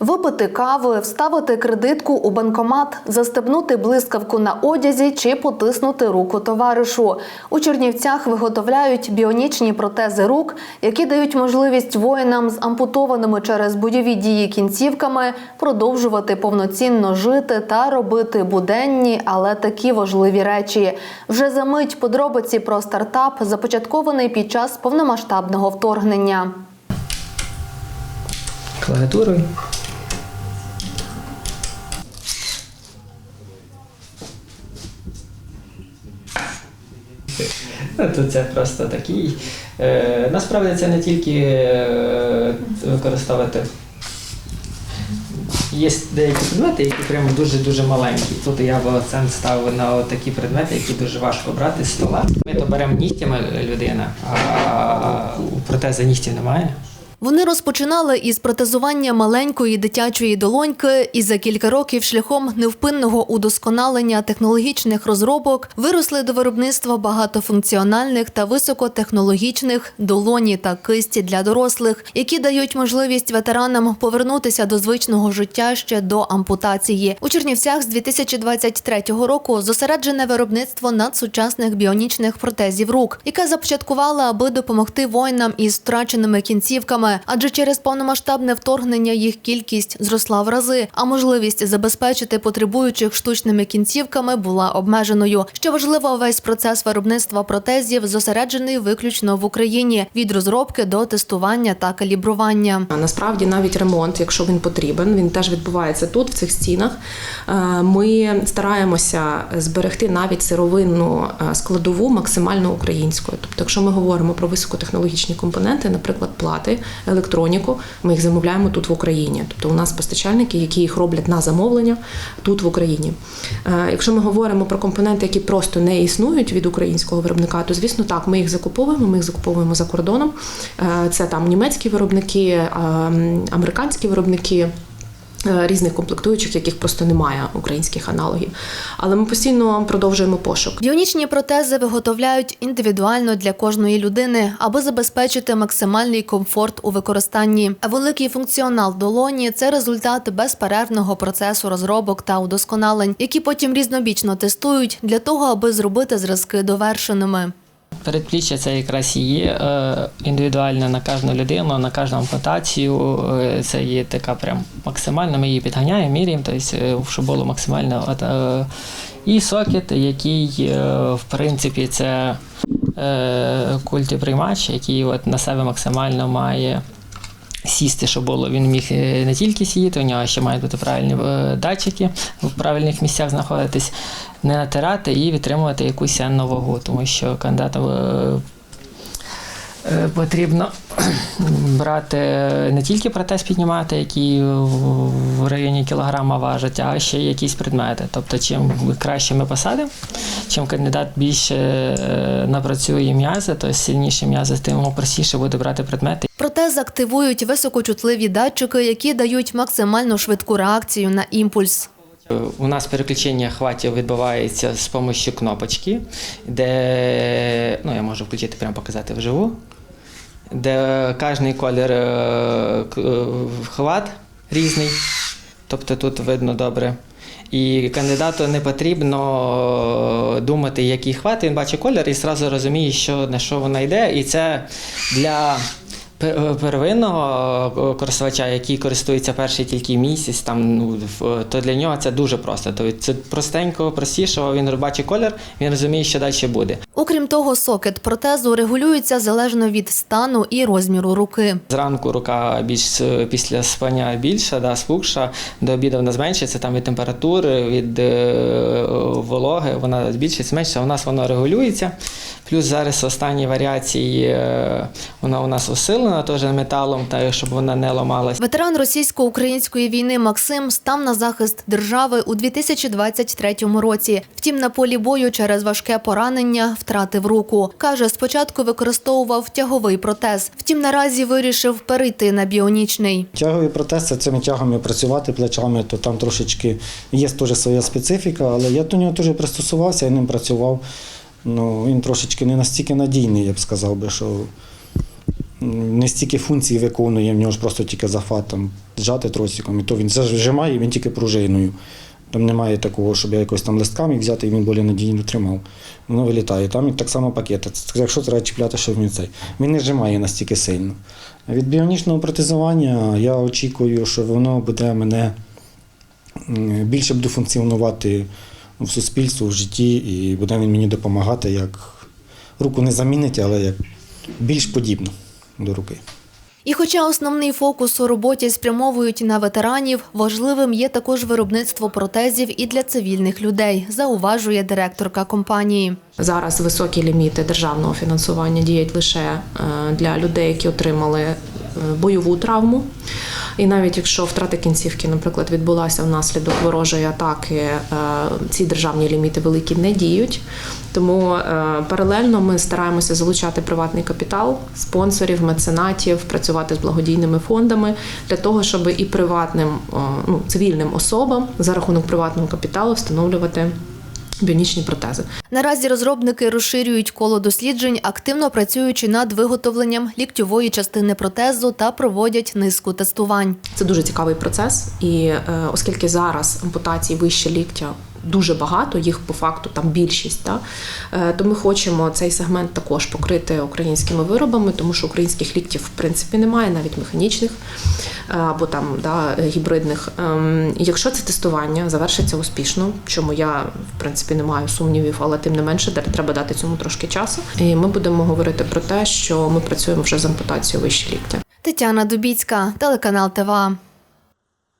Випити кави, вставити кредитку у банкомат, застебнути блискавку на одязі чи потиснути руку товаришу. У Чернівцях виготовляють біонічні протези рук, які дають можливість воїнам з ампутованими через бойові дії кінцівками продовжувати повноцінно жити та робити буденні, але такі важливі речі. Вже за мить подробиці про стартап, започаткований під час повномасштабного вторгнення. клавіатурою. Ну, Тут це просто такий. Е, насправді це не тільки е, використовувати. Є деякі предмети, які прямо дуже-дуже маленькі. Тут я б акцент ставив на такі предмети, які дуже важко брати з стола. Ми то беремо нігтями людина, а протези нігтів немає. Вони розпочинали із протезування маленької дитячої долоньки, і за кілька років шляхом невпинного удосконалення технологічних розробок виросли до виробництва багатофункціональних та високотехнологічних долоні та кисті для дорослих, які дають можливість ветеранам повернутися до звичного життя ще до ампутації. У Чернівцях з 2023 року зосереджене виробництво надсучасних біонічних протезів рук, яке започаткувала, аби допомогти воїнам із втраченими кінцівками, адже через повномасштабне вторгнення їх кількість зросла в рази, а можливість забезпечити потребуючих штучними кінцівками була обмеженою. Що важливо, весь процес виробництва протезів зосереджений виключно в Україні від розробки до тестування та калібрування. Насправді навіть ремонт, якщо він потрібен, він теж відбувається тут, в цих стінах. Е, Ми стараємося зберегти навіть сировинну е, складову максимально українською. Тобто, якщо ми говоримо про високотехнологічні компоненти, наприклад, плати, електроніку, ми їх замовляємо тут в Україні. Тобто, у нас постачальники, які їх роблять на замовлення тут в Україні. Е, Якщо ми говоримо про компоненти, які просто не існують від українського виробника, то звісно так, ми їх закуповуємо. Ми їх закуповуємо за кордоном. Е, Це там німецькі виробники, е, американські виробники. Е, Різних комплектуючих, яких просто немає українських аналогів. Але ми постійно продовжуємо пошук. Біонічні протези виготовляють індивідуально для кожної людини, аби забезпечити максимальний комфорт у використанні. Великий функціонал долоні це результат безперервного процесу розробок та удосконалень, які потім різнобічно тестують для того, аби зробити зразки довершеними. Передпліччя це якраз і є е, індивідуально на кожну людину, на кожну ампутацію. Е, Це є така прям максимально. Ми її підганяємо, міряємо, тобто, щоб було максимально. І сокет, який, в принципі, це культиприймач, який от на себе максимально має сісти, щоб було. Він міг е, не тільки сидіти, у нього ще мають бути правильні е, датчики в правильних місцях знаходитись, не натирати і відтримувати якусь енну тому що кандидатам е, потрібно брати не тільки протез піднімати, який в- районі кілограма важить, а ще якісь предмети. Тобто, чим краще ми посадимо, чим кандидат більше напрацює м'язи, то сильніше м'язи, тим простіше буде брати предмети. Протез активують високочутливі датчики, які дають максимально швидку реакцію на імпульс. У нас переключення хватів відбувається з допомогою кнопочки, де ну я можу включити прямо показати вживу, де кожний колір е, е, хват різний, тобто тут видно добре. І кандидату не потрібно е, думати, який хват, він бачить колір і одразу розуміє, що, на що вона йде. І це для первинного е, користувача, який користується перший тільки місяць, там, ну, в- то для нього це дуже просто. Тобто це простенько, простішого, він бачить колір, він розуміє, що далі буде. Окрім того, сокет протезу регулюється залежно від стану і розміру руки. Зранку рука більш е, після спання більша, да, спукша, до обіду вона зменшується там від температури, від е, вологи, вона збільшується, зменшується. У нас воно регулюється. Плюс зараз останні варіації е, вона у нас усилена теж металом, та щоб вона не ламалась. Ветеран російсько-української війни Максим став на захист держави у 2023 році. Втім, на полі бою через важке поранення втратив руку. Каже, спочатку використовував тяговий протез. Втім, наразі вирішив перейти на біонічний. Тяговий протез це цими тягами працювати плечами, то там трошечки є теж своя специфіка, але я до нього теж пристосувався і ним працював. Ну, він трошечки не настільки надійний, я б сказав би, що не стільки функцій виконує, в нього ж просто тільки захват там зжати тросиком, і то він зажимає, він тільки пружиною. Там немає такого, щоб я якось там листками взяти і він більш надійно тримав. Воно вилітає. Там і так само пакети. Якщо треба чіпляти, що він цей. Він не зжимає настільки сильно. Від біонічного протезування я очікую, що воно буде мене більше буде функціонувати в суспільстві, в житті, і буде він мені допомагати як руку не замінить, але як більш подібно до руки. І хоча основний фокус у роботі спрямовують на ветеранів, важливим є також виробництво протезів і для цивільних людей, зауважує директорка компанії. Зараз високі ліміти державного фінансування діють лише е, для людей, які отримали е, бойову травму. І навіть якщо втрата кінцівки, наприклад, відбулася внаслідок ворожої атаки, е, ці державні ліміти великі не діють. Тому е, паралельно ми стараємося залучати приватний капітал, спонсорів, меценатів, працювати з благодійними фондами для того, щоб і приватним е, ну, цивільним особам за рахунок приватного капіталу встановлювати біонічні протези. Наразі розробники розширюють коло досліджень, активно працюючи над виготовленням ліктьової частини протезу та проводять низку тестувань. Це дуже цікавий процес, і е, оскільки зараз ампутації вище ліктя дуже багато, їх по факту там більшість, да, е, то ми хочемо цей сегмент також покрити українськими виробами, тому що українських ліктів в принципі немає, навіть механічних е, або там да, гібридних. Ем, Якщо це тестування завершиться успішно, чому я в принципі не маю сумнівів, але тим не менше треба дати цьому трошки часу. І ми будемо говорити про те, що ми працюємо вже з ампутацією вище ліктя. Тетяна Дубіцька, телеканал ТВА.